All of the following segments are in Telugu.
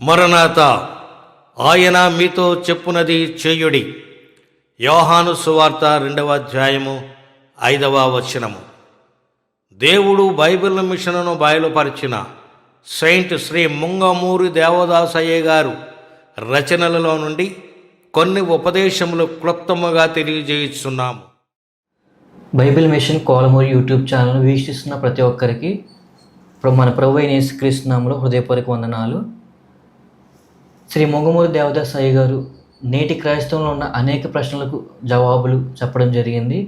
మరణాత ఆయన మీతో చెప్పునది చేయుడి. యోహాను సువార్త రెండవ అధ్యాయము ఐదవ వచనము. దేవుడు బైబిల్ మిషన్ను బయలుపరిచిన సెయింట్ శ్రీ ముంగమూరి దేవదాసయ్య గారు రచనలలో నుండి కొన్ని ఉపదేశములు క్లుప్తముగా తెలియజేస్తున్నాము Bible mission Kolamuri YouTube channel వీక్షిస్తున్న ప్రతి ఒక్కరికి ఇప్పుడు మన ప్రభు అయిన యేసుక్రీస్తునామలో హృదయపూర్వక వందనాలు. శ్రీ మొగమూరి దేవదాస్ అయ్య గారు నేటి క్రైస్తవంలో ఉన్న అనేక ప్రశ్నలకు జవాబులు చెప్పడం జరిగింది.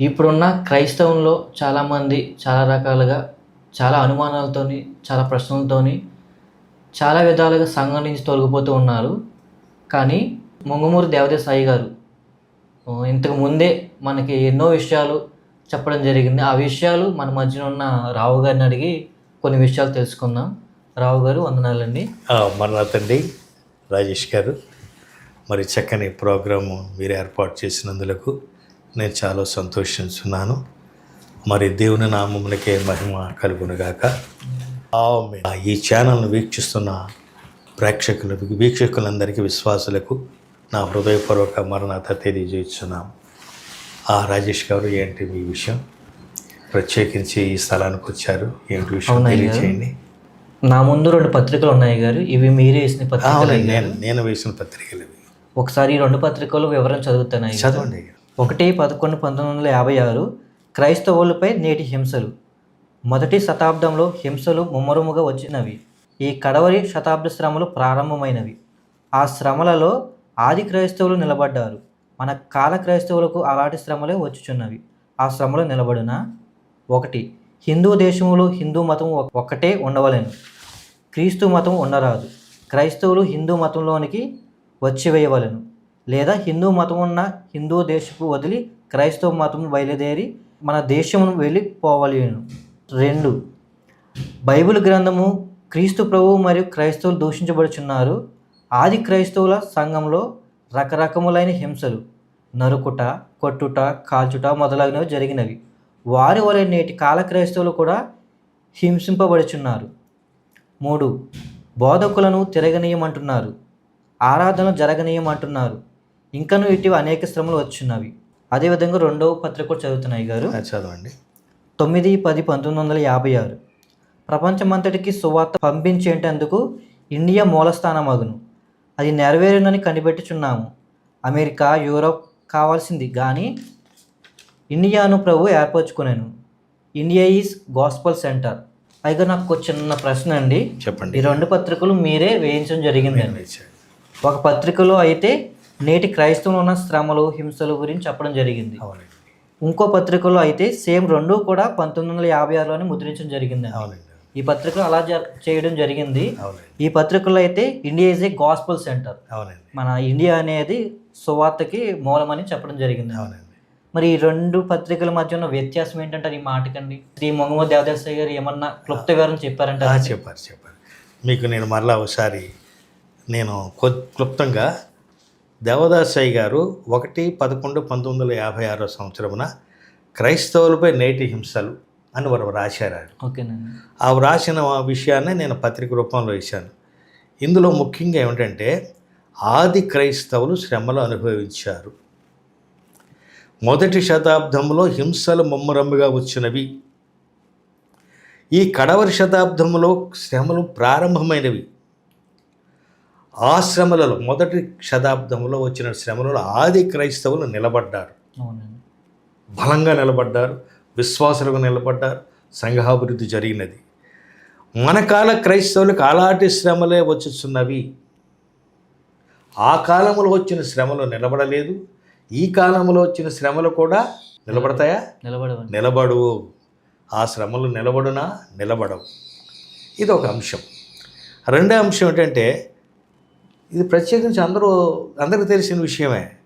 ఇప్పుడున్న క్రైస్తవంలో చాలామంది చాలా రకాలుగా చాలా అనుమానాలతోని చాలా ప్రశ్నలతోని చాలా విధాలుగా సంఘం నుంచి తొలగిపోతూ ఉన్నారు. కానీ మొంగమూరి దేవదాస్ అయ్య గారు ఇంతకు ముందే మనకి ఎన్నో విషయాలు చెప్పడం జరిగింది. ఆ విషయాలు మన మధ్యన ఉన్న రావు గారిని అడిగి కొన్ని విషయాలు తెలుసుకుందాం. రావు గారు వందనాలండి. మరణాతండి రాజేష్ గారు. మరి చక్కని ప్రోగ్రాము మీరు ఏర్పాటు చేసినందులకు నేను చాలా సంతోషిస్తున్నాను. మరి దేవుని నామమునకే మహిమ కలుగునుగాక. ఈ ఛానల్ను వీక్షిస్తున్న ప్రేక్షకులకు వీక్షకులందరికీ విశ్వాసులకు నా హృదయపూర్వక మరణత తెలియజేస్తున్నాం. ఆ రాజేష్ గారు ఏంటి మీ విషయం? ప్రత్యేకించి ఈ స్థలానికి వచ్చారు. ఏంటి విషయం అవునయ్య. నా ముందు రెండు పత్రికలు ఉన్నాయి గారు. ఇవి మీరే వేసిన పత్రికలు నేను నేను వేసిన పత్రికలు ఇవి. ఒకసారి ఈ రెండు పత్రికలు వివరం చదువుతాను అయ్య. చదవండి. ఒకటి పదకొండు పంతొమ్మిది వందల యాభై ఆరు క్రైస్తవులపై నేటి హింసలు. మొదటి శతాబ్దంలో హింసలు ముమ్మరముగా వచ్చినవి. ఈ కడవరి శతాబ్ద శ్రమలు ప్రారంభమైనవి. ఆ శ్రమలలో ఆది క్రైస్తవులు నిలబడ్డారు. మన కాల క్రైస్తవులకు అలాంటి శ్రమలే వచ్చుచున్నవి. ఆ శ్రమలు నిలబడిన? ఒకటి హిందూ దేశంలో హిందూ మతం ఒ- ఒక్కటే ఉండవలెను. క్రీస్తు మతం ఉండరాదు. క్రైస్తవులు హిందూ మతంలోనికి వచ్చివేయవలను. లేదా హిందూ మతం ఉన్న హిందూ దేశపు వదిలి క్రైస్తవ మతం బయలుదేరి మన దేశమును వెళ్ళిపోవలేను. రెండు బైబిల్ గ్రంథము క్రీస్తు ప్రభువు మరియు క్రైస్తవులు దూషించబడుచున్నారు. ఆది క్రైస్తవుల సంఘంలో రకరకములైన హింసలు నరుకుట కొట్టుట కాల్చుట మొదలగునవి జరిగినవి. వారి వలె నేటి కాల క్రైస్తవులు కూడా హింసింపబడుచున్నారు. మూడు బోధకులను తిరగనీయమంటున్నారు. ఆరాధన జరగనీయమంటున్నారు. ఇంకను ఇటీవ అనేక శ్రమలు వచ్చున్నవి. అదేవిధంగా రెండవ పత్రిక కూడా చదువుతున్నాయి గారు. చదవండి. తొమ్మిది పది పంతొమ్మిది వందల యాభై ఆరు. ప్రపంచమంతటికి సువార్త పంపించేటందుకు ఇండియా మూలస్థానమగును. అది నెరవేరునని కనిపెట్టుచున్నాము. అమెరికా యూరోప్ కావాల్సింది. కానీ ఇండియాను ప్రభు ఏర్పరచుకునేను. India is gospel centre. అయితే నాకు చిన్న ప్రశ్న అండి. చెప్పండి. ఈ రెండు పత్రికలు మీరే వేయించడం జరిగిందండి. ఇచ్చాడు. ఒక పత్రికలో అయితే నేటి క్రైస్తవులు ఉన్న శ్రమలు హింసలు గురించి చెప్పడం జరిగింది. ఇంకో పత్రికలో అయితే సేమ్ రెండు కూడా పంతొమ్మిది వందల యాభై ఆరులోనే ముద్రించడం జరిగింది ఈ పత్రికలో అలా చేయడం జరిగింది. ఈ పత్రికలో అయితే India is a gospel centre. అవునండి. మన ఇండియా అనేది సువార్తకి మూలమని చెప్పడం జరిగింది. అవునండి. మరి ఈ రెండు పత్రికల మధ్య ఉన్న వ్యత్యాసం ఏంటంటారు ఈ మాటకండి? శ్రీ మొహమ్మద్ దేవదాసయ్య గారు ఏమన్నా క్లుప్త వివరణ చెప్పారంట చెప్పారు చెప్పారు. మీకు నేను మరలా ఒకసారి నేను క్లుప్తంగా దేవదాసయ్య గారు ఒకటి పదకొండు పంతొమ్మిది వందల యాభై ఆరో సంవత్సరమున క్రైస్తవులపై నేటి హింసలు అని వారు రాశారు. ఓకేనండి. ఆ వ్రాసిన విషయాన్ని నేను పత్రిక రూపంలో ఇచ్చాను ఇందులో ముఖ్యంగా ఏమిటంటే ఆది క్రైస్తవులు శ్రమలు అనుభవించారు. మొదటి శతాబ్దంలో హింసలు ముమ్మరమ్ముగా వచ్చినవి. ఈ కడవరి శతాబ్దంలో శ్రమలు ప్రారంభమైనవి. ఆ శ్రమలలో మొదటి శతాబ్దంలో వచ్చిన శ్రమలలో ఆది క్రైస్తవులు నిలబడ్డారు. బలంగా నిలబడ్డారు విశ్వాసులుగా నిలబడ్డారు సంఘాభివృద్ధి జరిగినది. మన కాల క్రైస్తవులకు అలాంటి శ్రమలే వచ్చుచున్నవి. ఆ కాలంలో వచ్చిన శ్రమలు నిలబడలేదు ఈ కాలంలో వచ్చిన శ్రమలు కూడా నిలబడతాయా? నిలబడవండి. నిలబడు ఆ శ్రమలు నిలబడునా? నిలబడవు. ఇది ఒక అంశం. రెండో అంశం ఏంటంటే ఇది ప్రత్యేకించి అందరూ అందరికీ తెలిసిన విషయమే.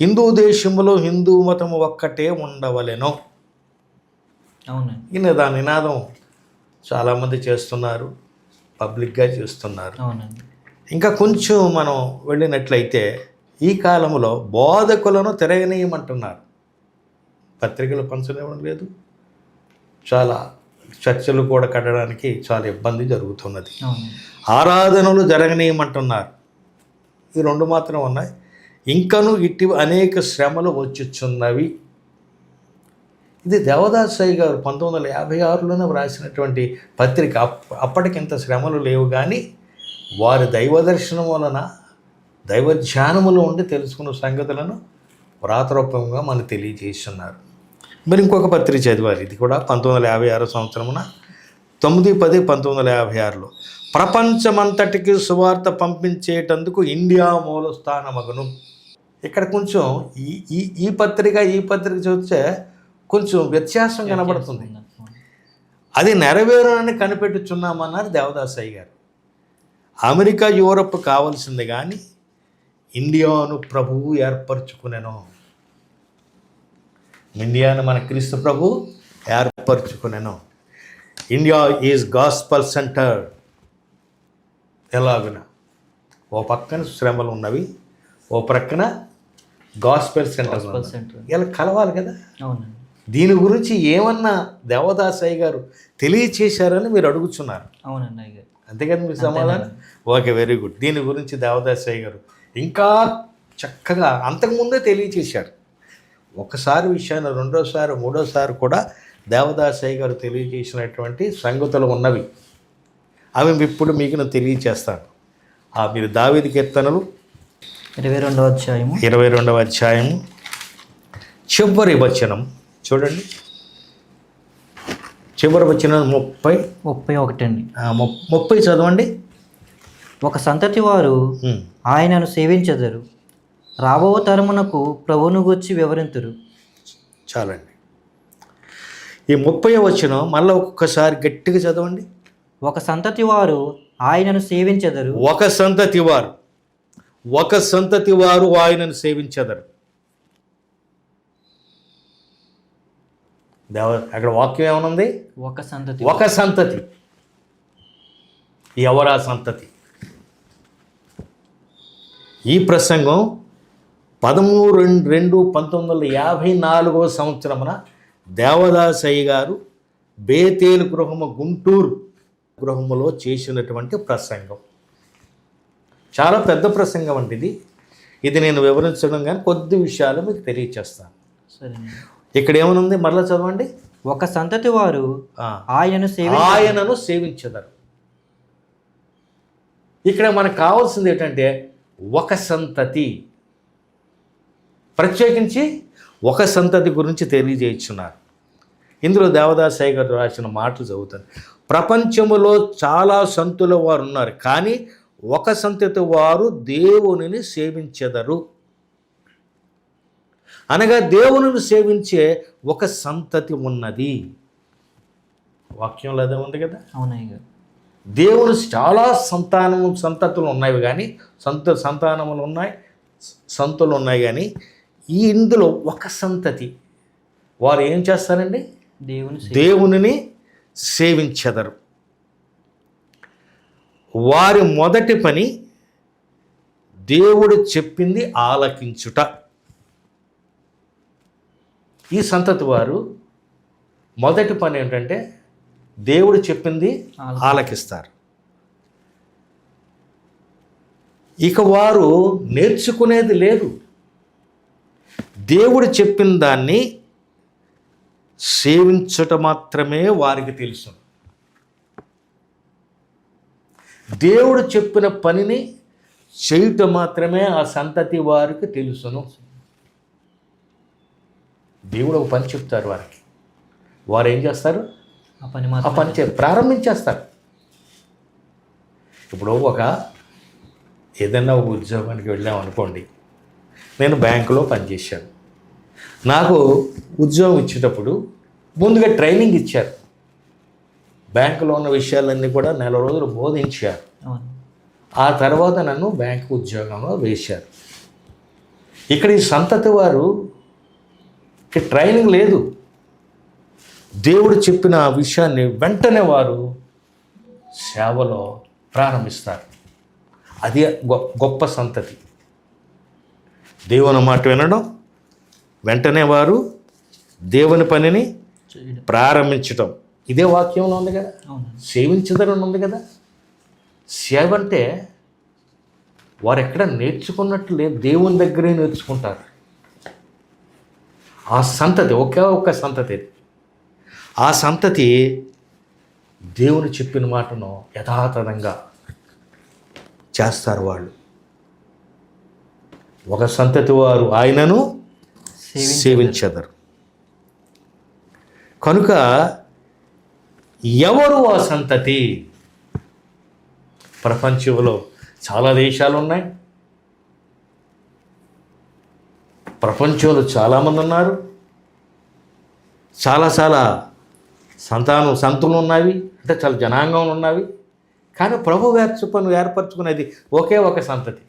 హిందూ దేశంలో హిందూ మతం ఒక్కటే ఉండవలెను. అవునండి నిదా నినాదం చాలామంది చేస్తున్నారు పబ్లిక్గా చేస్తున్నారు. అవునండి. ఇంకా కొంచెం మనం వెళ్ళినట్లయితే ఈ కాలంలో బోధకులను తిరగనీయమంటున్నారు. పత్రికలు పంచనివ్వడం లేదు. చాలా చర్చలు కూడా కట్టడానికి చాలా ఇబ్బంది జరుగుతున్నది. ఆరాధనలు జరగనీయమంటున్నారు. ఈ రెండు మాత్రం ఉన్నాయి. ఇంకను ఇట్టి అనేక శ్రమలు వచ్చుచున్నవి. ఇది దేవదాసయ్య గారు పంతొమ్మిది వందల యాభై ఆరులోనే వ్రాసినటువంటి పత్రిక. అప్ అప్పటికి ఇంత శ్రమలు లేవు కానీ వారి దైవ దర్శనం వలన దైవ ధ్యానములో ఉండి తెలుసుకున్న సంగతులను వ్రాతరూపంగా మనకు తెలియజేస్తున్నారు. మరి ఇంకొక పత్రిక చదివారు ఇది కూడా పంతొమ్మిది వందల యాభై ఆరో సంవత్సరమున తొమ్మిది పది పంతొమ్మిది వందల యాభై ఆరులో ప్రపంచమంతటికి సువార్త పంపించేటందుకు ఇండియా మూల స్థానమగును. ఇక్కడ కొంచెం ఈ ఈ ఈ పత్రిక ఈ పత్రిక చూస్తే కొంచెం వ్యత్యాసం కనబడుతుంది. అది నెరవేరునని కనిపెట్టుచున్నామన్నారు దేవదాసయ్య గారు. అమెరికా యూరప్ కావాల్సింది కానీ ఇండియాను ప్రభువు ఏర్పరచుకునేను. ఇండియాను మన క్రీస్తు ప్రభు ఏర్పరచుకునేను. India is gospel centre. ఎలాగున? ఓ పక్కన శ్రమలు ఉన్నవి ఓ ప్రక్కన గాస్పెల్ సెంటర్. ఇలా కలవాలి కదా? అవునండి. దీని గురించి ఏమన్నా దేవదాసయ్య గారు తెలియచేశారని మీరు అడుగుతున్నారు అవునండి అంతే కదా మీ సమాధానం? ఓకే వెరీ గుడ్ దీని గురించి దేవదాసయ్య గారు ఇంకా చక్కగా అంతకుముందే తెలియచేశారు ఒకసారి విషయాన్ని రెండోసారి మూడోసారి కూడా దేవదాసయ్య గారు తెలియజేసినటువంటి సంగతులు ఉన్నవి. అవి ఇప్పుడు మీకు నేను తెలియచేస్తాను. ఆ మీరు దావేది కీర్తనలు ఇరవై రెండవ అధ్యాయము. ఇరవై రెండవ అధ్యాయం చివరి వచనం. చూడండి. చివరి వచనం ముప్పై. ముప్పై ఒకటి అండి ముప్పై చదవండి. ఒక సంతతి వారు. ఆయనను సేవించెదరు. రాబో తరమునకు ప్రభువును గూర్చి వివరింతురు. చాలండి. ఈ ముప్పై వచనం మళ్ళీ ఒక్కొక్కసారి గట్టిగా చదవండి. ఒక సంతతి వారు ఆయనను సేవించెదరు. ఒక సంతతి వారు. ఒక సంతతి వారు ఆయనను సేవించెదరు. దేవ అక్కడ వాక్యం ఏమనుంది? ఒక సంతతి ఒక సంతతి. ఎవరా సంతతి? ఈ ప్రసంగం పదమూడు రెండు రెండు పంతొమ్మిది వందల యాభై నాలుగవ సంవత్సరమున దేవదాసయ్య గారు బేతేలు గృహము గుంటూరు గృహములో చేసినటువంటి ప్రసంగం. చాలా పెద్ద ప్రసంగం అండి ఇది. ఇది నేను వివరించడం కానీ కొద్ది విషయాలు మీకు తెలియచేస్తాను. ఇక్కడ ఏమనుంది? మరలా చదవండి. ఒక సంతతి వారు. ఆయనను సేవి ఆయనను సేవించదరు. ఇక్కడ మనకు కావాల్సింది ఏంటంటే ఒక సంతతి. ప్రత్యేకించి ఒక సంతతి గురించి తెలియజేస్తున్నారు. ఇందులో దేవదాసాయి గారు రాసిన మాటలు చదువుతాను. ప్రపంచంలో చాలా సంతుల వారు ఉన్నారు కానీ ఒక సంతతి వారు దేవునిని సేవించెదరు. అనగా దేవునిని సేవించే ఒక సంతతి ఉన్నది. వాక్యంలో అదే ఉంది కదా? అవునయ్య గారు. దేవుని చాలా సంతానము సంతతులు ఉన్నాయి కానీ సంత సంతానములు ఉన్నాయి సంతులు ఉన్నాయి కానీ ఈ ఇందులో ఒక సంతతి. వారు ఏం చేస్తారండి? దేవుని దేవునిని సేవించెదరు. వారి మొదటి పని దేవుడు చెప్పింది ఆలకించుట. ఈ సంతతి వారు మొదటి పని ఏంటంటే దేవుడు చెప్పింది ఆలకి- ఆలకిస్తారు. ఇక వారు నేర్చుకునేది లేదు. దేవుడు చెప్పిన దాన్ని సేవించుట మాత్రమే వారికి తెలుసు. దేవుడు చెప్పిన పనిని చేయుట మాత్రమే ఆ సంతతి వారికి తెలుసును. దేవుడు ఒక పని చెప్తారు వారికి. వారు ఏం చేస్తారు? ఆ పని ఆ మాత్రం పని చే ప్రారంభించేస్తారు. ఇప్పుడు ఒక ఏదైనా ఒక ఉద్యోగానికి వెళ్ళాం అనుకోండి నేను బ్యాంకులో పనిచేశాను. నాకు ఉద్యోగం ఇచ్చేటప్పుడు ముందుగా ట్రైనింగ్ ఇచ్చారు. బ్యాంకులో ఉన్న విషయాలన్నీ కూడా నెల రోజులు బోధించారు. ఆ తర్వాత నన్ను బ్యాంకు ఉద్యోగంలో వేశారు. ఇక్కడ ఈ సంతతి వారు ట్రైనింగ్ లేదు. దేవుడు చెప్పిన ఆ విషయాన్ని వెంటనే వారు సేవలో ప్రారంభిస్తారు. అది గొప్ప సంతతి. దేవుని మాట వినడం వెంటనే వారు దేవుని పనిని ప్రారంభించటం. ఇదే వాక్యంలో ఉంది కదా? సేవించదని ఉంది కదా? సేవ అంటే వారు ఎక్కడ నేర్చుకున్నట్లు లేదు. దేవుని దగ్గరే నేర్చుకుంటారు. ఆ సంతతి ఒకే ఒక్క సంతతి. ఆ సంతతి దేవుని చెప్పిన మాటను యథాతథంగా చేస్తారు వాళ్ళు. ఒక సంతతి వారు ఆయనను సేవించెదరు. కనుక ఎవరు ఆ సంతతి? ప్రపంచంలో చాలా దేశాలు ఉన్నాయి ప్రపంచంలో చాలామంది ఉన్నారు. చాలా చాలా సంతానం సంతులు ఉన్నవి అంటే చాలా జనాంగం ఉన్నవి. కానీ ప్రభు ఏర్చుకొని ఏర్పరచుకునేది ఒకే ఒక సంతతి.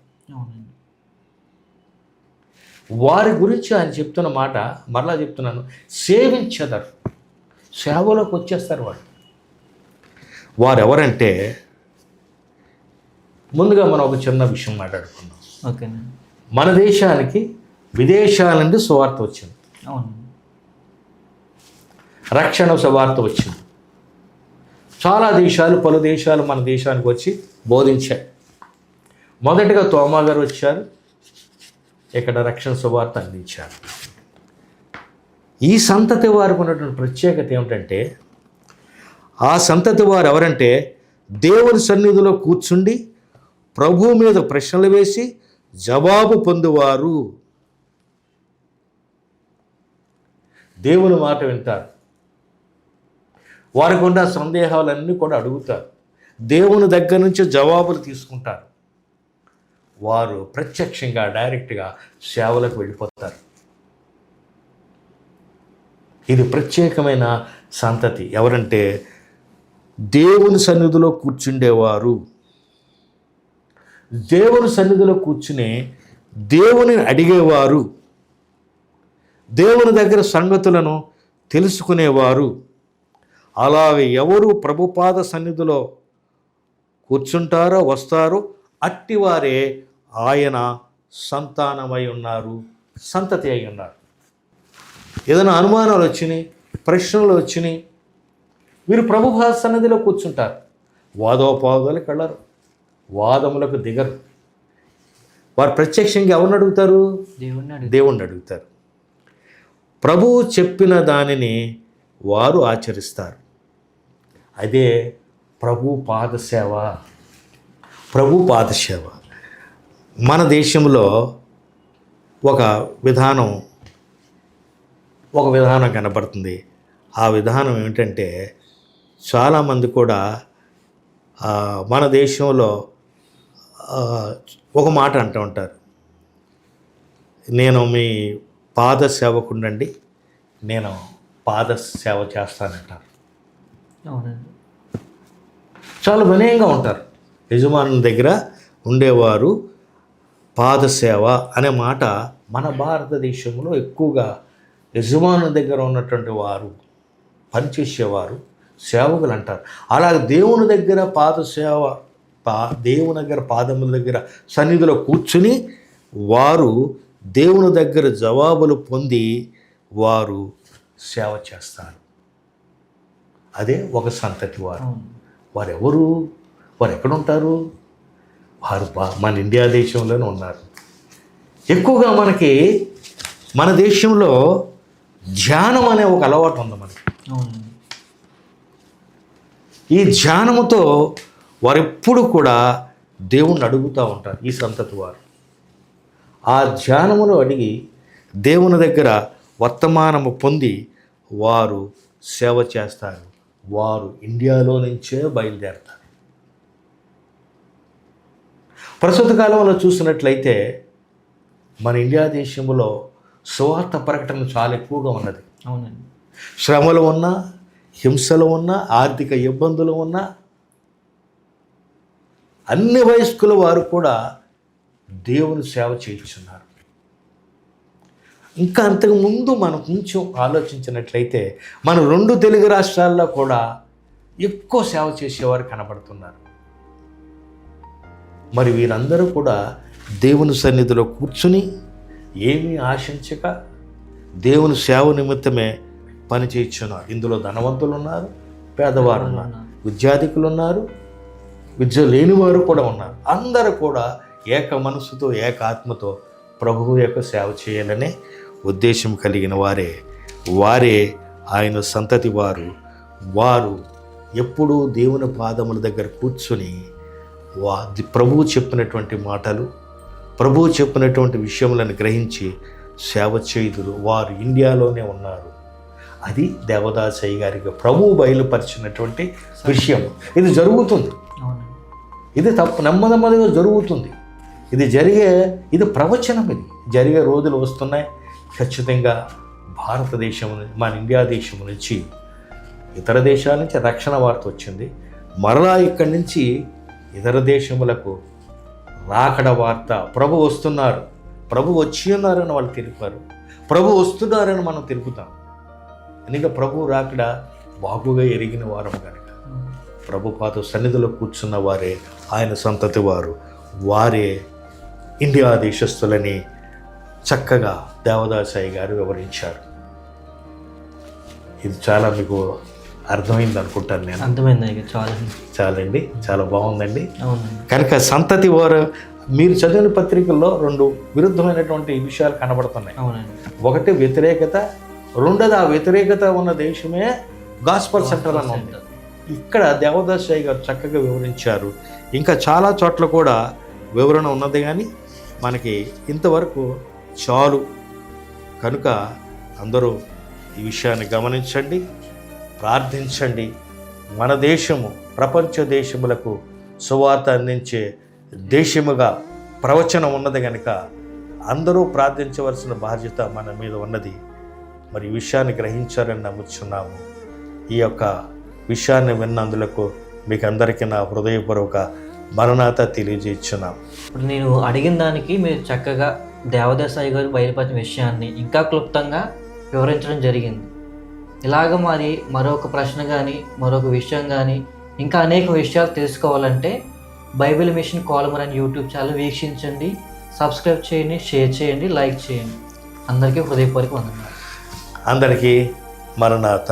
వారి గురించి ఆయన చెప్తున్న మాట మరలా చెప్తున్నాను. సేవించదరు. సేవలోకి వచ్చేస్తారు వాళ్ళు. వారు ఎవరంటే ముందుగా మనం ఒక చిన్న విషయం మాట్లాడుకుందాం. ఓకేనండి. మన దేశానికి విదేశాల నుండి సువార్త వచ్చింది. అవునండి. రక్షణ సువార్త వచ్చింది. చాలా దేశాలు పలు దేశాలు మన దేశానికి వచ్చి బోధించాయి. మొదటిగా తోమా గారు వచ్చారు. ఇక్కడ రక్షణ సువార్త అందించారు. ఈ సంతతి వారికి ఉన్నటువంటి ప్రత్యేకత ఏమిటంటే ఆ సంతతి వారు ఎవరంటే దేవుని సన్నిధిలో కూర్చుండి ప్రభు మీద ప్రశ్నలు వేసి జవాబు పొందువారు. దేవుని మాట వింటారు. వారికి ఉన్న సందేహాలన్నీ కూడా అడుగుతారు. దేవుని దగ్గర నుంచి జవాబులు తీసుకుంటారు. వారు ప్రత్యక్షంగా డైరెక్ట్గా సేవలకు వెళ్ళిపోతారు. ఇది ప్రత్యేకమైన సంతతి. ఎవరంటే దేవుని సన్నిధిలో కూర్చుండేవారు. దేవుని సన్నిధిలో కూర్చుని దేవుని అడిగేవారు. దేవుని దగ్గర సంగతులను తెలుసుకునేవారు. అలాగే ఎవరు ప్రభుపాద సన్నిధిలో కూర్చుంటారో వస్తారో అట్టివారే ఆయన సంతానమై ఉన్నారు సంతతి అయి ఉన్నారు. ఏదైనా అనుమానాలు వచ్చినాయి ప్రశ్నలు వచ్చినాయి వీరు ప్రభుపాద సన్నిధిలో కూర్చుంటారు. వాదోపాదాలకు వెళ్ళరు వాదములకు దిగరు. వారు ప్రత్యక్షంగా ఎవరిని అడుగుతారు? దేవుణ్ణి దేవుణ్ణి అడుగుతారు. ప్రభువు చెప్పిన దానిని వారు ఆచరిస్తారు. అదే ప్రభు పాదసేవ ప్రభు పాదసేవ మన దేశంలో ఒక విధానం ఒక విధానం కనపడుతుంది ఆ విధానం ఏమిటంటే చాలామంది కూడా మన దేశంలో ఒక మాట అంటూ ఉంటారు. నేను మీ పాద సేవకుండండి నేను పాద సేవ చేస్తానంటారు. అవునండి. చాలా వినయంగా ఉంటారు. యజమానుల దగ్గర ఉండేవారు పాద సేవ అనే మాట మన భారతదేశంలో ఎక్కువగా యజమానుల దగ్గర ఉన్నటువంటి వారు పనిచేసేవారు సేవకులు అంటారు. అలాగే దేవుని దగ్గర పాద సేవ పా దేవుని దగ్గర పాదముల దగ్గర సన్నిధిలో కూర్చుని వారు దేవుని దగ్గర జవాబులు పొంది వారు సేవ చేస్తారు. అదే ఒక సంతతి వారు. అవును వారు ఎవరు వారు మన ఇండియా దేశంలోనే ఉన్నారు. ఎక్కువగా మనకి మన దేశంలో ధ్యానం అనే ఒక అలవాటు ఉంది మనకి. ఈ ధ్యానముతో వారు ఎప్పుడు కూడా దేవుణ్ణి అడుగుతూ ఉంటారు ఈ సంతతి వారు. ఆ ధ్యానమును అడిగి దేవుని దగ్గర వర్తమానము పొంది వారు సేవ చేస్తారు. వారు ఇండియాలో నుంచే బయలుదేరతారు. ప్రస్తుత కాలంలో చూసినట్లయితే మన ఇండియా దేశంలో సువార్త ప్రకటన చాలా ఎక్కువగా ఉన్నది. అవునండి. శ్రమలు ఉన్నా హింసలు ఉన్నా ఆర్థిక ఇబ్బందులు ఉన్నా అన్ని వయస్కుల వారు కూడా దేవుని సేవ చేయించున్నారు. ఇంకా అంతకు ముందు మనం కొంచెం ఆలోచించినట్లయితే మన రెండు తెలుగు రాష్ట్రాల్లో కూడా ఎక్కువ సేవ చేసేవారు కనబడుతున్నారు. మరి వీరందరూ కూడా దేవుని సన్నిధిలో కూర్చుని ఏమీ ఆశించక దేవుని సేవ నిమిత్తమే పని చేయించున్నారు. ఇందులో ధనవంతులు ఉన్నారు పేదవారు ఉన్నారు. విద్యాధికులు ఉన్నారు విద్య లేని వారు కూడా ఉన్నారు. అందరూ కూడా ఏక మనసుతో ఏక ఆత్మతో ప్రభువు యొక్క సేవ చేయాలనే ఉద్దేశం కలిగిన వారే వారే ఆయన సంతతి వారు. వారు ఎప్పుడూ దేవుని పాదముల దగ్గర కూర్చుని వా ప్రభువు చెప్పినటువంటి మాటలు ప్రభువు చెప్పినటువంటి విషయములను గ్రహించి సేవ చేయుదురు. వారు ఇండియాలోనే ఉన్నారు. అది దేవదాసయ్య గారికి ప్రభువు బయలుపరిచినటువంటి విషయం. ఇది జరుగుతుంది. ఇది తప్పు నెమ్మదిగా జరుగుతుంది. ఇది జరిగే ఇది ప్రవచనం ఇది. జరిగే రోజులు వస్తున్నాయి. ఖచ్చితంగా భారతదేశం మన ఇండియా దేశం నుంచి ఇతర దేశాల నుంచి రక్షణ వార్త వచ్చింది. మరలా ఇక్కడి నుంచి ఇతర దేశములకు రాకడ వార్త ప్రభు వస్తున్నారు. ప్రభు వచ్చి ఉన్నారని వాళ్ళు తెలిపారు. ప్రభు వస్తున్నారని మనం తెలుపుతాం ఎందుకంటే ప్రభు రాకడ బాగుగా ఎరిగిన వారం కనుక. ప్రభుపాత సన్నిధిలో కూర్చున్న వారే ఆయన సంతతి వారు వారే ఇండియా దేశస్థులని చక్కగా దేవదాసాయి గారు వివరించారు. ఇది చాలా మీకు అర్థమైంది అనుకుంటాను నేను. అర్థమైంది చాలా చాలండి. చాలా బాగుందండి. అవునండి. కనుక సంతతి వారు మీరు చదివిన పత్రికల్లో రెండు విరుద్ధమైనటువంటి విషయాలు కనబడుతున్నాయి. ఒకటి వ్యతిరేకత రెండోది ఆ వ్యతిరేకత ఉన్న దేశమే గాస్పల్ సెంటర్ అని ఉంది. ఇక్కడ దేవదాసాయి గారు చక్కగా వివరించారు. ఇంకా చాలా చోట్ల కూడా వివరణ ఉన్నది కానీ మనకి ఇంతవరకు చాలు. కనుక అందరూ ఈ విషయాన్ని గమనించండి ప్రార్థించండి. మన దేశము ప్రపంచ దేశములకు సువార్త అందించే దేశముగా ప్రవచనం ఉన్నది కనుక అందరూ ప్రార్థించవలసిన బాధ్యత మన మీద ఉన్నది. మరి విషయాన్ని గ్రహించారని నమ్ముచున్నాము. ఈ యొక్క విషయాన్ని విన్నందులకు మీకు అందరికీ నా హృదయపూర్వక మరణాత తెలియజేస్తున్నాం. ఇప్పుడు నేను అడిగిన దానికి మీరు చక్కగా దేవదేశాయి గారు బయలుపరిచిన విషయాన్ని ఇంకా క్లుప్తంగా వివరించడం జరిగింది. ఇలాగ మరి మరొక ప్రశ్న కానీ మరొక విషయం కానీ ఇంకా అనేక విషయాలు తెలుసుకోవాలంటే బైబిల్ మిషన్ కాలమర్ అని యూట్యూబ్ ఛానల్ వీక్షించండి సబ్స్క్రైబ్ చేయండి షేర్ చేయండి లైక్ చేయండి. అందరికీ హృదయపూర్వక వందనాలు. అందరికీ మరణాత